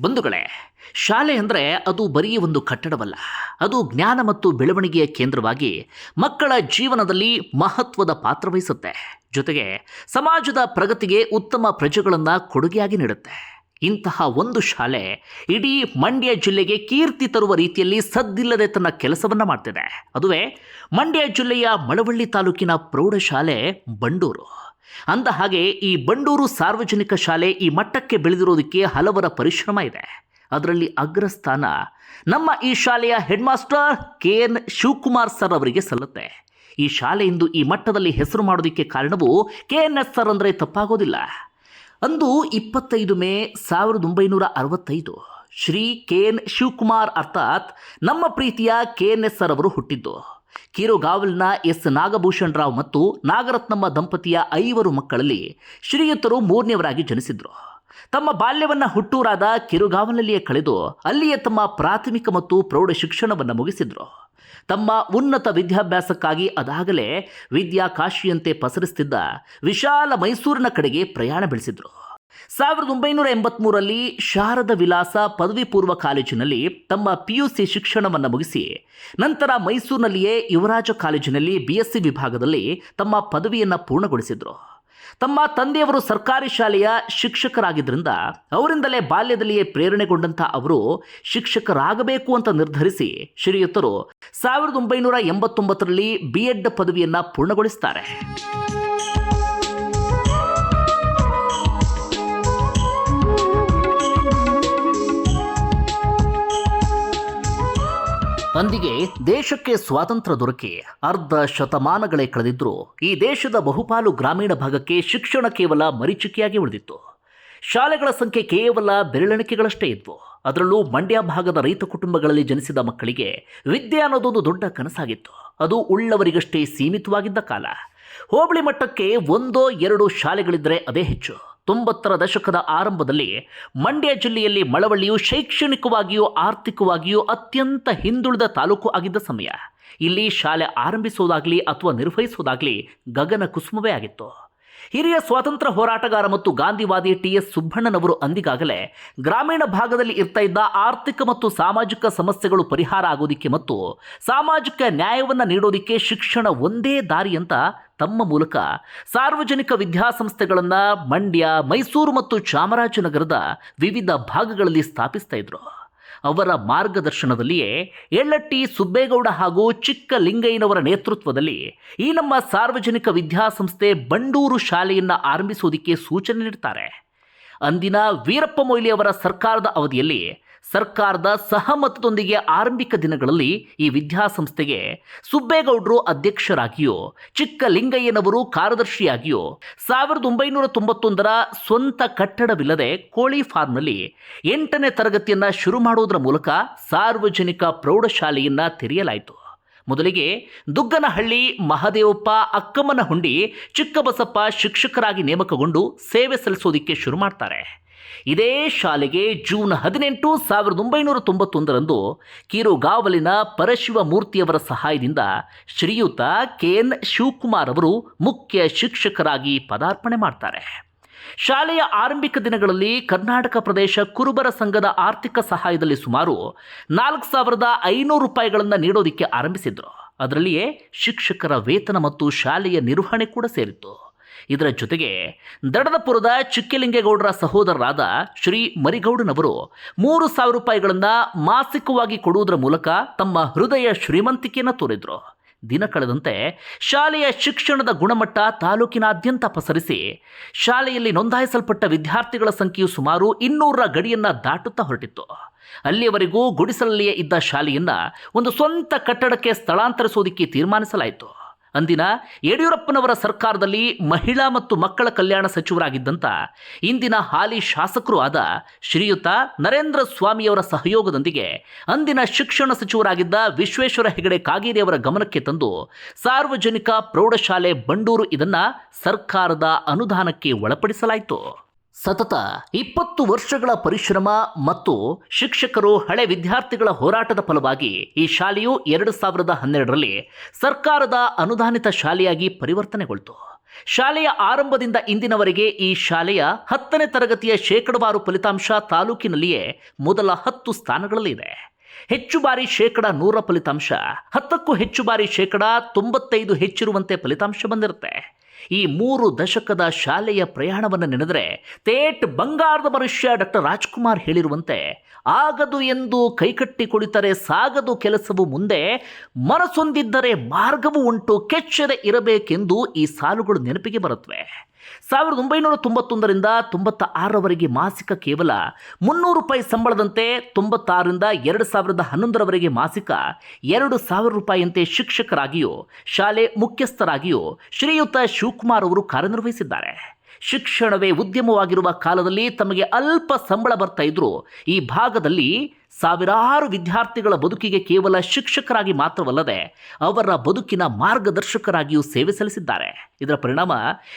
ಬಂಧುಗಳೇ, ಶಾಲೆ ಅಂದರೆ ಅದು ಬರೀ ಒಂದು ಕಟ್ಟಡವಲ್ಲ. ಅದು ಜ್ಞಾನ ಮತ್ತು ಬೆಳವಣಿಗೆಯ ಕೇಂದ್ರವಾಗಿ ಮಕ್ಕಳ ಜೀವನದಲ್ಲಿ ಮಹತ್ವದ ಪಾತ್ರ ವಹಿಸುತ್ತೆ. ಜೊತೆಗೆ ಸಮಾಜದ ಪ್ರಗತಿಗೆ ಉತ್ತಮ ಪ್ರಜೆಗಳನ್ನು ಕೊಡುಗೆಯಾಗಿ ನೀಡುತ್ತೆ. ಇಂತಹ ಒಂದು ಶಾಲೆ ಇಡೀ ಮಂಡ್ಯ ಜಿಲ್ಲೆಗೆ ಕೀರ್ತಿ ತರುವ ರೀತಿಯಲ್ಲಿ ಸದ್ದಿಲ್ಲದೆ ತನ್ನ ಕೆಲಸವನ್ನು ಮಾಡ್ತಿದೆ. ಅದುವೇ ಮಂಡ್ಯ ಜಿಲ್ಲೆಯ ಮಳವಳ್ಳಿ ತಾಲೂಕಿನ ಪ್ರೌಢಶಾಲೆ, ಬಂಡೂರು. ಅಂದ ಹಾಗೆ ಈ ಬಂಡೂರು ಸಾರ್ವಜನಿಕ ಶಾಲೆ ಈ ಮಟ್ಟಕ್ಕೆ ಬೆಳೆದಿರೋದಕ್ಕೆ ಹಲವರ ಪರಿಶ್ರಮ ಇದೆ. ಅದರಲ್ಲಿ ಅಗ್ರಸ್ಥಾನ ನಮ್ಮ ಈ ಶಾಲೆಯ head master K N Shivakumar sir ಅವರಿಗೆ ಸಲ್ಲುತ್ತೆ. ಈ ಶಾಲೆ ಇಂದು ಈ ಮಟ್ಟದಲ್ಲಿ ಹೆಸರು ಮಾಡೋದಕ್ಕೆ ಕಾರಣವು ಕೆ ಎನ್ ಎಸ್ ಸರ್ ಅಂದರೆ ತಪ್ಪಾಗೋದಿಲ್ಲ. ಅಂದು ಇಪ್ಪತ್ತೈದು ಮೇ ಸಾವಿರದ ಒಂಬೈನೂರ ಅರವತ್ತೈದು ಶ್ರೀ ಕೆ ಎನ್ ಶಿವಕುಮಾರ್ ಅರ್ಥಾತ್ ನಮ್ಮ ಪ್ರೀತಿಯ ಕೆ ಎನ್ ಎಸ್ ಸರ್ ಅವರು ಹುಟ್ಟಿದ್ದು. ಕಿರುಗಾವಲಿನ ಎಸ್. ನಾಗಭೂಷಣ್ ರಾವ್ ಮತ್ತು ನಾಗರತ್ನಮ್ಮ ದಂಪತಿಯ ಐವರು ಮಕ್ಕಳಲ್ಲಿ ಶ್ರೀಯುತರು ಮೂರನೆಯವರಾಗಿ ಜನಿಸಿದ್ರು. ತಮ್ಮ ಬಾಲ್ಯವನ್ನ ಹುಟ್ಟೂರಾದ ಕಿರುಗಾವಲಲ್ಲಿಯೇ ಕಳೆದು ಅಲ್ಲಿಯೇ ತಮ್ಮ ಪ್ರಾಥಮಿಕ ಮತ್ತು ಪ್ರೌಢ ಶಿಕ್ಷಣವನ್ನು ಮುಗಿಸಿದ್ರು. ತಮ್ಮ ಉನ್ನತ ವಿದ್ಯಾಭ್ಯಾಸಕ್ಕಾಗಿ ಅದಾಗಲೇ ವಿದ್ಯಾಕಾಶಿಯಂತೆ ಪಸರಿಸುತ್ತಿದ್ದ ವಿಶಾಲ ಮೈಸೂರಿನ ಕಡೆಗೆ ಪ್ರಯಾಣ ಬೆಳೆಸಿದ್ರು. ಸಾವಿರದ ಒಂಬೈನೂರ ಎಂಬತ್ಮೂರರಲ್ಲಿ ಶಾರದ ವಿಲಾಸ ಪದವಿ ಪೂರ್ವ ಕಾಲೇಜಿನಲ್ಲಿ ತಮ್ಮ ಪಿಯುಸಿ ಶಿಕ್ಷಣವನ್ನು ಮುಗಿಸಿ ನಂತರ ಮೈಸೂರಿನಲ್ಲಿಯೇ ಯುವರಾಜ ಕಾಲೇಜಿನಲ್ಲಿ ಬಿ ಎಸ್ ಸಿ ವಿಭಾಗದಲ್ಲಿ ತಮ್ಮ ಪದವಿಯನ್ನು ಪೂರ್ಣಗೊಳಿಸಿದರು. ತಮ್ಮ ತಂದೆಯವರು ಸರ್ಕಾರಿ ಶಾಲೆಯ ಶಿಕ್ಷಕರಾಗಿದ್ದರಿಂದ ಅವರಿಂದಲೇ ಬಾಲ್ಯದಲ್ಲಿಯೇ ಪ್ರೇರಣೆಗೊಂಡಂಥ ಅವರು ಶಿಕ್ಷಕರಾಗಬೇಕು ಅಂತ ನಿರ್ಧರಿಸಿ ಶ್ರೀಯುತರು ಸಾವಿರದ ಒಂಬೈನೂರ ಎಂಬತ್ತೊಂಬತ್ತರಲ್ಲಿ ಬಿ ಎಡ್ ಪದವಿಯನ್ನು ಪೂರ್ಣಗೊಳಿಸ್ತಾರೆ. ಅಂದಿಗೆ ದೇಶಕ್ಕೆ ಸ್ವಾತಂತ್ರ್ಯ ದೊರಕಿ ಅರ್ಧ ಶತಮಾನಗಳೇ ಕಳೆದಿದ್ರೂ ಈ ದೇಶದ ಬಹುಪಾಲು ಗ್ರಾಮೀಣ ಭಾಗಕ್ಕೆ ಶಿಕ್ಷಣ ಕೇವಲ ಮರೀಚಿಕೆಯಾಗಿ ಉಳಿದಿತ್ತು. ಶಾಲೆಗಳ ಸಂಖ್ಯೆ ಕೇವಲ ಬೆರಳೆಣಿಕೆಗಳಷ್ಟೇ ಇದ್ವು. ಅದರಲ್ಲೂ ಮಂಡ್ಯ ಭಾಗದ ರೈತ ಕುಟುಂಬಗಳಲ್ಲಿ ಜನಿಸಿದ ಮಕ್ಕಳಿಗೆ ವಿದ್ಯೆ ಅನ್ನೋದೊಂದು ದೊಡ್ಡ ಕನಸಾಗಿತ್ತು. ಅದು ಉಳ್ಳವರಿಗಷ್ಟೇ ಸೀಮಿತವಾಗಿದ್ದ ಕಾಲ. ಹೋಬಳಿ ಮಟ್ಟಕ್ಕೆ ಒಂದೋ ಎರಡು ಶಾಲೆಗಳಿದ್ದರೆ ಅದೇ ಹೆಚ್ಚು. ತೊಂಬತ್ತರ ದಶಕದ ಆರಂಭದಲ್ಲಿ ಮಂಡ್ಯ ಜಿಲ್ಲೆಯಲ್ಲಿ ಮಳವಳ್ಳಿಯು ಶೈಕ್ಷಣಿಕವಾಗಿಯೂ ಆರ್ಥಿಕವಾಗಿಯೂ ಅತ್ಯಂತ ಹಿಂದುಳಿದ ತಾಲೂಕು ಆಗಿದ್ದ ಸಮಯ. ಇಲ್ಲಿ ಶಾಲೆ ಆರಂಭಿಸುವುದಾಗಲಿ ಅಥವಾ ನಿರ್ವಹಿಸುವುದಾಗಲಿ ಗಗನ ಕುಸುಮವೇ ಆಗಿತ್ತು. ಹಿರಿಯ ಸ್ವಾತಂತ್ರ್ಯ ಹೋರಾಟಗಾರ ಮತ್ತು ಗಾಂಧಿವಾದಿ ಟಿ ಎಸ್ ಸುಬ್ಬಣ್ಣನವರು ಅಂದಿಗಾಗಲೇ ಗ್ರಾಮೀಣ ಭಾಗದಲ್ಲಿ ಇರ್ತಾ ಇದ್ದ ಆರ್ಥಿಕ ಮತ್ತು ಸಾಮಾಜಿಕ ಸಮಸ್ಯೆಗಳು ಪರಿಹಾರ ಆಗೋದಿಕ್ಕೆ ಮತ್ತು ಸಾಮಾಜಿಕ ನ್ಯಾಯವನ್ನು ನೀಡೋದಿಕ್ಕೆ ಶಿಕ್ಷಣ ಒಂದೇ ದಾರಿ ಅಂತ ತಮ್ಮ ಮೂಲಕ ಸಾರ್ವಜನಿಕ ವಿದ್ಯಾಸಂಸ್ಥೆಗಳನ್ನು ಮಂಡ್ಯ, ಮೈಸೂರು ಮತ್ತು ಚಾಮರಾಜನಗರದ ವಿವಿಧ ಭಾಗಗಳಲ್ಲಿ ಸ್ಥಾಪಿಸ್ತಾ ಇದ್ರು. ಅವರ ಮಾರ್ಗದರ್ಶನದಲ್ಲಿಯೇ ಎಳ್ಳಟ್ಟಿ ಸುಬ್ಬೇಗೌಡ ಹಾಗೂ ಚಿಕ್ಕ ಲಿಂಗಯ್ಯನವರ ನೇತೃತ್ವದಲ್ಲಿ ಈ ನಮ್ಮ ಸಾರ್ವಜನಿಕ ವಿದ್ಯಾಸಂಸ್ಥೆ ಬಂಡೂರು ಶಾಲೆಯನ್ನು ಆರಂಭಿಸುವುದಕ್ಕೆ ಸೂಚನೆ ನೀಡ್ತಾರೆ ಅಂದಿನ ವೀರಪ್ಪ ಮೊಯ್ಲಿ ಅವರ ಸರ್ಕಾರದ ಅವಧಿಯಲ್ಲಿ ಸರ್ಕಾರದ ಸಹಮತದೊಂದಿಗೆ ಆರಂಭಿಕ ದಿನಗಳಲ್ಲಿ ಈ ವಿದ್ಯಾಸಂಸ್ಥೆಗೆ ಸುಬ್ಬೇಗೌಡರು ಅಧ್ಯಕ್ಷರಾಗಿಯೂ, ಚಿಕ್ಕಲಿಂಗಯ್ಯನವರು ಕಾರ್ಯದರ್ಶಿಯಾಗಿಯೋ ಸಾವಿರದ ಒಂಬೈನೂರ ತೊಂಬತ್ತೊಂದರ ಸ್ವಂತ ಕಟ್ಟಡವಿಲ್ಲದೆ ಕೋಳಿ ಫಾರ್ಮ್ನಲ್ಲಿ ಎಂಟನೇ ತರಗತಿಯನ್ನು ಶುರು ಮಾಡುವುದರ ಮೂಲಕ ಸಾರ್ವಜನಿಕ ಪ್ರೌಢಶಾಲೆಯನ್ನು ತೆರೆಯಲಾಯಿತು. ಮೊದಲಿಗೆ ದುಗ್ಗನಹಳ್ಳಿ ಮಹದೇವಪ್ಪ ಅಕ್ಕಮ್ಮನಹುಂಡಿ ಚಿಕ್ಕಬಸಪ್ಪ ಶಿಕ್ಷಕರಾಗಿ ನೇಮಕಗೊಂಡು ಸೇವೆ ಸಲ್ಲಿಸೋದಿಕ್ಕೆ ಶುರು ಮಾಡ್ತಾರೆ. ಇದೇ ಶಾಲೆಗೆ ಜೂನ್ ಹದಿನೆಂಟು ಸಾವಿರದ ಒಂಬೈನೂರ ತೊಂಬತ್ತೊಂದರಂದು ಕಿರುಗಾವಲಿನ ಪರಶಿವ ಮೂರ್ತಿಯವರ ಸಹಾಯದಿಂದ ಶ್ರೀಯುತ ಕೆ ಎನ್ ಶಿವಕುಮಾರ್ ಅವರು ಮುಖ್ಯ ಶಿಕ್ಷಕರಾಗಿ ಪದಾರ್ಪಣೆ ಮಾಡ್ತಾರೆ. ಶಾಲೆಯ ಆರಂಭಿಕ ದಿನಗಳಲ್ಲಿ ಕರ್ನಾಟಕ ಪ್ರದೇಶ ಕುರುಬರ ಸಂಘದ ಆರ್ಥಿಕ ಸಹಾಯದಲ್ಲಿ ಸುಮಾರು ನಾಲ್ಕು ಸಾವಿರದ ಐನೂರು ರೂಪಾಯಿಗಳನ್ನು ನೀಡೋದಕ್ಕೆ ಆರಂಭಿಸಿದ್ರು. ಅದರಲ್ಲಿಯೇ ಶಿಕ್ಷಕರ ವೇತನ ಮತ್ತು ಶಾಲೆಯ ನಿರ್ವಹಣೆ ಕೂಡ ಸೇರಿತ್ತು. ಇದರ ಜೊತೆಗೆ ದಡದಪುರದ ಚಿಕ್ಕಲಿಂಗೇಗೌಡರ ಸಹೋದರರಾದ ಶ್ರೀ ಮರಿಗೌಡನವರು ಮೂರು ಸಾವಿರ ರೂಪಾಯಿಗಳನ್ನು ಮಾಸಿಕವಾಗಿ ಕೊಡುವುದರ ಮೂಲಕ ತಮ್ಮ ಹೃದಯ ಶ್ರೀಮಂತಿಕೆಯನ್ನು ತೋರಿದರು. ದಿನ ಕಳೆದಂತೆ ಶಾಲೆಯ ಶಿಕ್ಷಣದ ಗುಣಮಟ್ಟ ತಾಲೂಕಿನಾದ್ಯಂತ ಪಸರಿಸಿ ಶಾಲೆಯಲ್ಲಿ ನೋಂದಾಯಿಸಲ್ಪಟ್ಟ ವಿದ್ಯಾರ್ಥಿಗಳ ಸಂಖ್ಯೆಯು ಸುಮಾರು ಇನ್ನೂರರ ಗಡಿಯನ್ನು ದಾಟುತ್ತಾ ಹೊರಟಿತ್ತು. ಅಲ್ಲಿಯವರೆಗೂ ಗುಡಿಸಲಲ್ಲಿಯೇ ಇದ್ದ ಶಾಲೆಯನ್ನ ಒಂದು ಸ್ವಂತ ಕಟ್ಟಡಕ್ಕೆ ಸ್ಥಳಾಂತರಿಸುವುದಕ್ಕೆ ತೀರ್ಮಾನಿಸಲಾಯಿತು. ಅಂದಿನ ಯಡಿಯೂರಪ್ಪನವರ ಸರ್ಕಾರದಲ್ಲಿ ಮಹಿಳಾ ಮತ್ತು ಮಕ್ಕಳ ಕಲ್ಯಾಣ ಸಚಿವರಾಗಿದ್ದಂಥ ಇಂದಿನ ಹಾಲಿ ಶಾಸಕರು ಆದ ಶ್ರೀಯುತ ನರೇಂದ್ರ ಸ್ವಾಮಿಯವರ ಸಹಯೋಗದೊಂದಿಗೆ ಅಂದಿನ ಶಿಕ್ಷಣ ಸಚಿವರಾಗಿದ್ದ ವಿಶ್ವೇಶ್ವರ ಹೆಗಡೆ ಕಾಗೇರಿಯವರ ಗಮನಕ್ಕೆ ತಂದು ಸಾರ್ವಜನಿಕ ಪ್ರೌಢಶಾಲೆ ಬಂಡೂರು ಇದನ್ನು ಸರ್ಕಾರದ ಅನುದಾನಕ್ಕೆ ಒಳಪಡಿಸಲಾಯಿತು. ಸತತ ಇಪ್ಪತ್ತು ವರ್ಷಗಳ ಪರಿಶ್ರಮ ಮತ್ತು ಶಿಕ್ಷಕರು ಹಳೆ ವಿದ್ಯಾರ್ಥಿಗಳ ಹೋರಾಟದ ಫಲವಾಗಿ ಈ ಶಾಲೆಯು ಎರಡು ಸಾವಿರದ ಹನ್ನೆರಡರಲ್ಲಿ ಸರ್ಕಾರದ ಅನುದಾನಿತ ಶಾಲೆಯಾಗಿ ಪರಿವರ್ತನೆಗೊಳ್ತು. ಶಾಲೆಯ ಆರಂಭದಿಂದ ಇಂದಿನವರೆಗೆ ಈ ಶಾಲೆಯ ಹತ್ತನೇ ತರಗತಿಯ ಶೇಕಡವಾರು ಫಲಿತಾಂಶ ತಾಲೂಕಿನಲ್ಲಿಯೇ ಮೊದಲ ಹತ್ತು ಸ್ಥಾನಗಳಲ್ಲಿದೆ ಹೆಚ್ಚು ಬಾರಿ ಶೇಕಡ ನೂರ ಫಲಿತಾಂಶ, ಹತ್ತಕ್ಕೂ ಹೆಚ್ಚು ಬಾರಿ ಶೇಕಡ ತೊಂಬತ್ತೈದು ಹೆಚ್ಚಿರುವಂತೆ ಫಲಿತಾಂಶ ಬಂದಿರುತ್ತೆ. ಈ ಮೂರು ದಶಕದ ಶಾಲೆಯ ಪ್ರಯಾಣವನ್ನು ನೆನೆದರೆ ತೇಟ್ ಬಂಗಾರದ ಮನುಷ್ಯ ಡಾಕ್ಟರ್ ರಾಜ್ಕುಮಾರ್ ಹೇಳಿರುವಂತೆ, ಆಗದು ಎಂದು ಕೈಕಟ್ಟಿ ಕುಳಿತರೆ ಸಾಗದು ಕೆಲಸವು ಮುಂದೆ, ಮನಸ್ಸೊಂದಿದ್ದರೆ ಮಾರ್ಗವು ಉಂಟು, ಕೆಚ್ಚದೆ ಇರಬೇಕೆಂದು ಈ ಸಾಲುಗಳು ನೆನಪಿಗೆ ಬರುತ್ತವೆ. ಸಾವಿರದ ಒಂಬೈನೂರ ತೊಂಬತ್ತೊಂದರಿಂದ ತೊಂಬತ್ತ ಆರರವರೆಗೆ ಮಾಸಿಕ ಕೇವಲ ಮುನ್ನೂರು ರೂಪಾಯಿ ಸಂಬಳದಂತೆ ತೊಂಬತ್ತಾರರಿಂದ ಎರಡು ಸಾವಿರದ ಹನ್ನೊಂದರವರೆಗೆ ಮಾಸಿಕ ಎರಡು ಸಾವಿರ ರೂಪಾಯಿಯಂತೆ ಶಿಕ್ಷಕರಾಗಿಯೋ, ಶಾಲೆ ಮುಖ್ಯಸ್ಥರಾಗಿಯೋ ಶ್ರೀಯುತ ಶಿವಕುಮಾರ್ ಅವರು ಕಾರ್ಯನಿರ್ವಹಿಸಿದ್ದಾರೆ. ಶಿಕ್ಷಣವೇ ಉದ್ಯಮವಾಗಿರುವ ಕಾಲದಲ್ಲಿ ತಮಗೆ ಅಲ್ಪ ಸಂಬಳ ಬರ್ತಾ ಇದ್ರೂ ಈ ಭಾಗದಲ್ಲಿ ಸಾವಿರಾರು ವಿದ್ಯಾರ್ಥಿಗಳ ಬದುಕಿಗೆ ಕೇವಲ ಶಿಕ್ಷಕರಾಗಿ ಮಾತ್ರವಲ್ಲದೆ ಅವರ ಬದುಕಿನ ಮಾರ್ಗದರ್ಶಕರಾಗಿಯೂ ಸೇವೆ ಸಲ್ಲಿಸಿದ್ದಾರೆ. ಇದರ ಪರಿಣಾಮ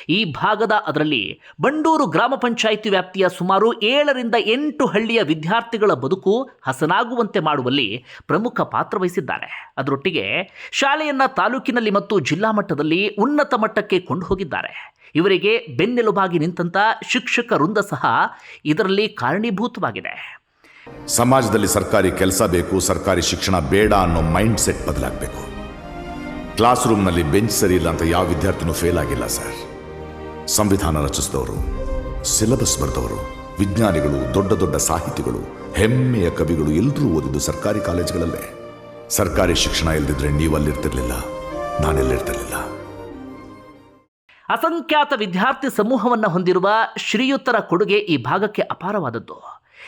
ಈ ಭಾಗದ ಅದರಲ್ಲಿ ಬಂಡೂರು ಗ್ರಾಮ ಪಂಚಾಯಿತಿ ವ್ಯಾಪ್ತಿಯ ಸುಮಾರು ಏಳರಿಂದ ಎಂಟು ಹಳ್ಳಿಯ ವಿದ್ಯಾರ್ಥಿಗಳ ಬದುಕು ಹಸನಾಗುವಂತೆ ಮಾಡುವಲ್ಲಿ ಪ್ರಮುಖ ಪಾತ್ರ ವಹಿಸಿದ್ದಾರೆ. ಅದರೊಟ್ಟಿಗೆ ಶಾಲೆಯನ್ನು ತಾಲೂಕಿನಲ್ಲಿ ಮತ್ತು ಜಿಲ್ಲಾ ಮಟ್ಟದಲ್ಲಿ ಉನ್ನತ ಮಟ್ಟಕ್ಕೆ ಕೊಂಡು ಹೋಗಿದ್ದಾರೆ ಇವರಿಗೆ ಬೆನ್ನೆಲುಬಾಗಿ ನಿಂತಹ ಶಿಕ್ಷಕ ವೃಂದ ಸಹ ಇದರಲ್ಲಿ ಕಾರಣೀಭೂತವಾಗಿದೆ. ಸಮಾಜದಲ್ಲಿ ಸರ್ಕಾರಿ ಕೆಲಸ ಬೇಕು, ಸರ್ಕಾರಿ ಶಿಕ್ಷಣ ಬೇಡ ಅನ್ನೋ ಮೈಂಡ್ ಸೆಟ್ ಬದಲಾಗಬೇಕು. ಕ್ಲಾಸ್ ರೂಮ್ನಲ್ಲಿ ಬೆಂಚ್ ಸರಿ ಇಲ್ಲ ಅಂತ ಯಾವ ವಿದ್ಯಾರ್ಥಿನೂ ಫೇಲ್ ಆಗಿಲ್ಲ ಸರ್ ಸಂವಿಧಾನ ರಚಿಸಿದವರು ಸಿಲೆಬಸ್ ಬರೆದವರು, ವಿಜ್ಞಾನಿಗಳು, ದೊಡ್ಡ ದೊಡ್ಡ ಸಾಹಿತಿಗಳು, ಹೆಮ್ಮೆಯ ಕವಿಗಳು ಎಲ್ಲರೂ ಓದಿದ್ದು ಸರ್ಕಾರಿ ಕಾಲೇಜುಗಳಲ್ಲೇ. ಸರ್ಕಾರಿ ಶಿಕ್ಷಣ ಇಲ್ದಿದ್ರೆ ನೀವು ಅಲ್ಲಿರ್ತಿರ್ಲಿಲ್ಲ, ನಾನೆಲ್ಲಿರ್ತಿರ್ಲಿಲ್ಲ. ಅಸಂಖ್ಯಾತ ವಿದ್ಯಾರ್ಥಿ ಸಮೂಹವನ್ನು ಹೊಂದಿರುವ ಶ್ರೀಯುತರ ಕೊಡುಗೆ ಈ ಭಾಗಕ್ಕೆ ಅಪಾರವಾದದ್ದು.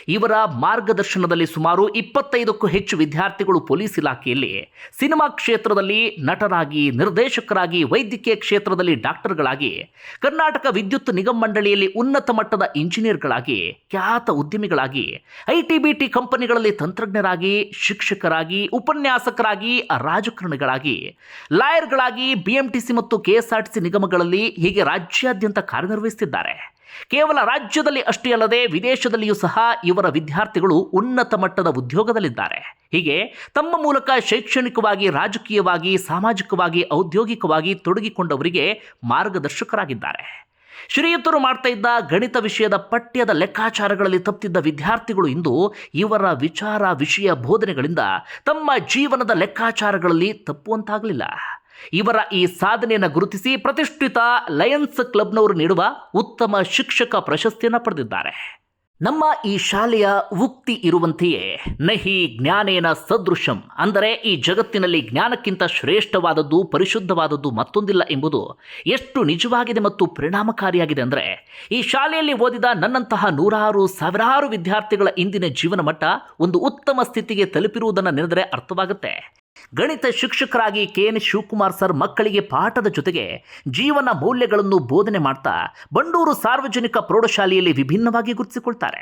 ಇವರ ಮಾರ್ಗದರ್ಶನದಲ್ಲಿ ಸುಮಾರು ಇಪ್ಪತ್ತೈದಕ್ಕೂ ಹೆಚ್ಚು ವಿದ್ಯಾರ್ಥಿಗಳು ಪೊಲೀಸ್ ಇಲಾಖೆಯಲ್ಲಿ ಸಿನಿಮಾ ಕ್ಷೇತ್ರದಲ್ಲಿ ನಟರಾಗಿ, ನಿರ್ದೇಶಕರಾಗಿ, ವೈದ್ಯಕೀಯ ಕ್ಷೇತ್ರದಲ್ಲಿ ಡಾಕ್ಟರ್ಗಳಾಗಿ, ಕರ್ನಾಟಕ ವಿದ್ಯುತ್ ನಿಗಮ ಮಂಡಳಿಯಲ್ಲಿ ಉನ್ನತ ಮಟ್ಟದ ಇಂಜಿನಿಯರ್ಗಳಾಗಿ, ಖ್ಯಾತ ಉದ್ಯಮಿಗಳಾಗಿ ಐಟಿ ಬಿಟಿ ಕಂಪನಿಗಳಲ್ಲಿ ತಂತ್ರಜ್ಞರಾಗಿ, ಶಿಕ್ಷಕರಾಗಿ, ಉಪನ್ಯಾಸಕರಾಗಿ, ರಾಜಕಾರಣಿಗಳಾಗಿ, ಲಾಯರ್ಗಳಾಗಿ ಬಿಎಂಟಿಸಿ ಮತ್ತು ಕೆಎಸ್ಆರ್ಟಿಸಿ ನಿಗಮಗಳಲ್ಲಿ ಹೀಗೆ ರಾಜ್ಯಾದ್ಯಂತ ಕಾರ್ಯನಿರ್ವಹಿಸುತ್ತಿದ್ದಾರೆ. ಕೇವಲ ರಾಜ್ಯದಲ್ಲಿ ಅಷ್ಟೇ ಅಲ್ಲದೆ ವಿದೇಶದಲ್ಲಿಯೂ ಸಹ ಇವರ ವಿದ್ಯಾರ್ಥಿಗಳು ಉನ್ನತ ಮಟ್ಟದ ಉದ್ಯೋಗದಲ್ಲಿದ್ದಾರೆ. ಹೀಗೆ ತಮ್ಮ ಮೂಲಕ ಶೈಕ್ಷಣಿಕವಾಗಿ, ರಾಜಕೀಯವಾಗಿ, ಸಾಮಾಜಿಕವಾಗಿ, ಔದ್ಯೋಗಿಕವಾಗಿ ತೊಡಗಿಕೊಂಡವರಿಗೆ ಮಾರ್ಗದರ್ಶಕರಾಗಿದ್ದಾರೆ. ಶ್ರೀಯುತರು ಮಾಡ್ತಾ ಇದ್ದ ಗಣಿತ ವಿಷಯದ ಪಠ್ಯದ ಲೆಕ್ಕಾಚಾರಗಳಲ್ಲಿ ತಪ್ಪಿದ್ದ ವಿದ್ಯಾರ್ಥಿಗಳು ಇಂದು ಇವರ ವಿಚಾರ, ವಿಷಯ, ಬೋಧನೆಗಳಿಂದ ತಮ್ಮ ಜೀವನದ ಲೆಕ್ಕಾಚಾರಗಳಲ್ಲಿ ತಪ್ಪುವಂತಾಗಲಿಲ್ಲ. ಇವರ ಈ ಸಾಧನೆಯನ್ನು ಗುರುತಿಸಿ ಪ್ರತಿಷ್ಠಿತ ಲಯನ್ಸ್ ಕ್ಲಬ್ನವರು ನೀಡುವ ಉತ್ತಮ ಶಿಕ್ಷಕ ಪ್ರಶಸ್ತಿಯನ್ನು ಪಡೆದಿದ್ದಾರೆ. ನಮ್ಮ ಈ ಶಾಲೆಯ ಉಕ್ತಿ ಇರುವಂತೆಯೇ ನಹಿ ಜ್ಞಾನೇನ ಸದೃಶಂ ಅಂದರೆ ಈ ಜಗತ್ತಿನಲ್ಲಿ ಜ್ಞಾನಕ್ಕಿಂತ ಶ್ರೇಷ್ಠವಾದದ್ದು, ಪರಿಶುದ್ಧವಾದದ್ದು ಮತ್ತೊಂದಿಲ್ಲ ಎಂಬುದು ಎಷ್ಟು ನಿಜವಾಗಿದೆ ಮತ್ತು ಪರಿಣಾಮಕಾರಿಯಾಗಿದೆ ಅಂದರೆ ಈ ಶಾಲೆಯಲ್ಲಿ ಓದಿದ ನನ್ನಂತಹ ನೂರಾರು, ಸಾವಿರಾರು ವಿದ್ಯಾರ್ಥಿಗಳ ಇಂದಿನ ಜೀವನ ಮಟ್ಟ ಒಂದು ಉತ್ತಮ ಸ್ಥಿತಿಗೆ ತಲುಪಿರುವುದನ್ನು ನೆನೆದರೆ ಅರ್ಥವಾಗುತ್ತೆ. ಗಣಿತ ಶಿಕ್ಷಕರಾಗಿ ಕೆ ಎನ್ ಶಿವಕುಮಾರ್ ಸರ್ ಮಕ್ಕಳಿಗೆ ಪಾಠದ ಜೊತೆಗೆ ಜೀವನ ಮೌಲ್ಯಗಳನ್ನು ಬೋಧನೆ ಮಾಡ್ತಾ ಬಂಡೂರು ಸಾರ್ವಜನಿಕ ಪ್ರೌಢಶಾಲೆಯಲ್ಲಿ ವಿಭಿನ್ನವಾಗಿ ಗುರುತಿಸಿಕೊಳ್ತಾರೆ.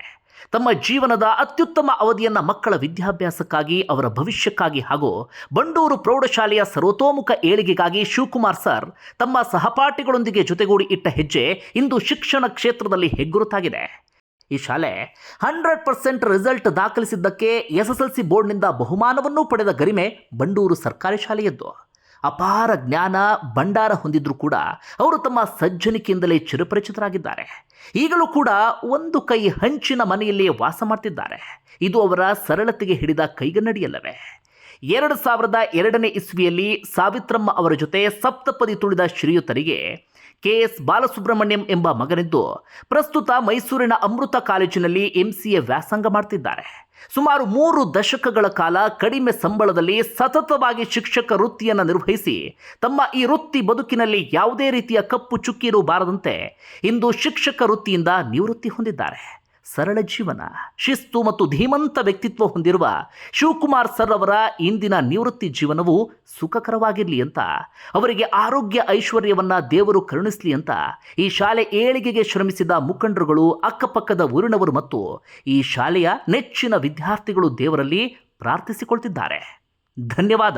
ತಮ್ಮ ಜೀವನದ ಅತ್ಯುತ್ತಮ ಅವಧಿಯನ್ನು ಮಕ್ಕಳ ವಿದ್ಯಾಭ್ಯಾಸಕ್ಕಾಗಿ, ಅವರ ಭವಿಷ್ಯಕ್ಕಾಗಿ ಹಾಗೂ ಬಂಡೂರು ಪ್ರೌಢಶಾಲೆಯ ಸರ್ವತೋಮುಖ ಏಳಿಗೆಗಾಗಿ ಶಿವಕುಮಾರ್ ಸರ್ ತಮ್ಮ ಸಹಪಾಠಿಗಳೊಂದಿಗೆ ಜೊತೆಗೂಡಿ ಇಟ್ಟ ಹೆಜ್ಜೆ ಇಂದು ಶಿಕ್ಷಣ ಕ್ಷೇತ್ರದಲ್ಲಿ ಹೆಗ್ಗುರುತಾಗಿದೆ. ಈ ಶಾಲೆ ಹಂಡ್ರೆಡ್ ಪರ್ಸೆಂಟ್ ರಿಸಲ್ಟ್ ದಾಖಲಿಸಿದ್ದಕ್ಕೆ ಎಸ್ ಎಸ್ ಎಲ್ ಸಿ ಬೋರ್ಡ್ನಿಂದ ಬಹುಮಾನವನ್ನೂ ಪಡೆದ ಗರಿಮೆ ಬಂಡೂರು ಸರ್ಕಾರಿ ಶಾಲೆಯದ್ದು. ಅಪಾರ ಜ್ಞಾನ, ಭಂಡಾರ ಹೊಂದಿದ್ರೂ ಕೂಡ ಅವರು ತಮ್ಮ ಸಜ್ಜನಿಕೆಯಿಂದಲೇ ಚಿರಪರಿಚಿತರಾಗಿದ್ದಾರೆ. ಈಗಲೂ ಕೂಡ ಒಂದು ಕೈ ಹಂಚಿನ ಮನೆಯಲ್ಲಿಯೇ ವಾಸ ಮಾಡ್ತಿದ್ದಾರೆ. ಇದು ಅವರ ಸರಳತೆಗೆ ಹಿಡಿದ ಕೈಗನ್ನಡಿಯಲ್ಲವೇ. ಎರಡು ಸಾವಿರದ ಎರಡನೇ ಇಸ್ವಿಯಲ್ಲಿ ಸಾವಿತ್ರಮ್ಮ ಅವರ ಜೊತೆ ಸಪ್ತಪದಿ ತುಳಿದ ಶ್ರೀಯುತರಿಗೆ ಕೆ ಎಸ್ ಬಾಲಸುಬ್ರಹ್ಮಣ್ಯಂ ಎಂಬ ಮಗನಿದ್ದು ಪ್ರಸ್ತುತ ಮೈಸೂರಿನ ಅಮೃತ ಕಾಲೇಜಿನಲ್ಲಿ ಎಂಸಿಎ ವ್ಯಾಸಂಗ ಮಾಡ್ತಿದ್ದಾರೆ. ಸುಮಾರು ಮೂರು ದಶಕಗಳ ಕಾಲ ಕಡಿಮೆ ಸಂಬಳದಲ್ಲಿ ಸತತವಾಗಿ ಶಿಕ್ಷಕ ವೃತ್ತಿಯನ್ನು ನಿರ್ವಹಿಸಿ ತಮ್ಮ ಈ ವೃತ್ತಿ ಬದುಕಿನಲ್ಲಿ ಯಾವುದೇ ರೀತಿಯ ಕಪ್ಪು ಚುಕ್ಕಿರು ಬಾರದಂತೆ ಇಂದು ಶಿಕ್ಷಕ ವೃತ್ತಿಯಿಂದ ನಿವೃತ್ತಿ ಹೊಂದಿದ್ದಾರೆ. ಸರಳ ಜೀವನ, ಶಿಸ್ತು ಮತ್ತು ಧೀಮಂತ ವ್ಯಕ್ತಿತ್ವ ಹೊಂದಿರುವ ಶಿವಕುಮಾರ್ ಸರ್ ಅವರ ಇಂದಿನ ನಿವೃತ್ತಿ ಜೀವನವು ಸುಖಕರವಾಗಿರಲಿ ಅಂತ, ಅವರಿಗೆ ಆರೋಗ್ಯ ಐಶ್ವರ್ಯವನ್ನು ದೇವರು ಕರುಣಿಸಲಿ ಅಂತ ಈ ಶಾಲೆ ಏಳಿಗೆಗೆ ಶ್ರಮಿಸಿದ ಮುಖಂಡರುಗಳು ಅಕ್ಕಪಕ್ಕದ ಊರಿನವರು ಮತ್ತು ಈ ಶಾಲೆಯ ನೆಚ್ಚಿನ ವಿದ್ಯಾರ್ಥಿಗಳು ದೇವರಲ್ಲಿ ಪ್ರಾರ್ಥಿಸಿಕೊಳ್ತಿದ್ದಾರೆ. ಧನ್ಯವಾದ.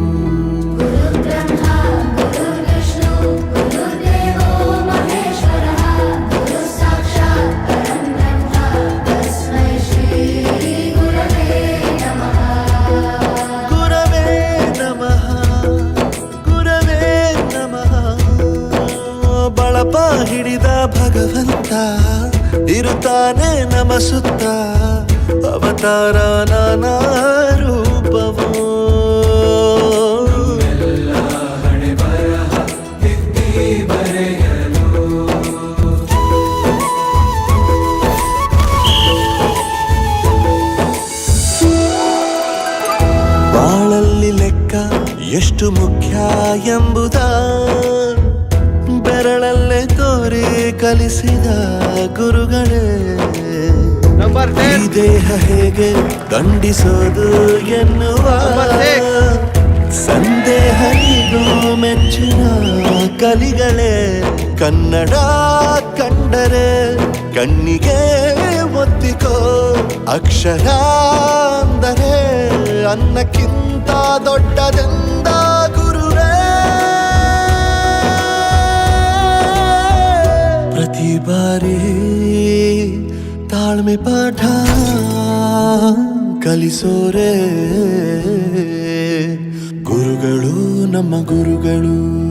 ಸುತ್ತ ಅವತಾರ ನಾನಾ ರೂಪವೋ. ಬಾಳಲ್ಲಿ ಲೆಕ್ಕ ಎಷ್ಟು ಮುಖ್ಯ ಎಂಬುದ ಬೆರಳಲ್ಲೇ ತೋರಿ ಕಲಿಸಿದ ಗುರುಗಳೇ. ಈ ದೇಹ ಹೇಗೆ ದಂಡಿಸೋದು ಎನ್ನುವ ಸಂದೇಹ ಇದು ಮೆಚ್ಚಿನ ಕಲಿಗಳೇ. ಕನ್ನಡ ಕಂಡರೆ ಕಣ್ಣಿಗೆ ಒತ್ತಿಕೋ ಅಕ್ಷರ ಅಂದರೆ ಅನ್ನಕ್ಕಿಂತ ದೊಡ್ಡದೆಂದ ಗುರುವೇ ಪ್ರತಿ ಬಾರಿ ತಾಳ್ಮೆ ಪಾಠ ಕಲಿಸೋರೆ. ಗುರುಗಳು ನಮ್ಮ ಗುರುಗಳು.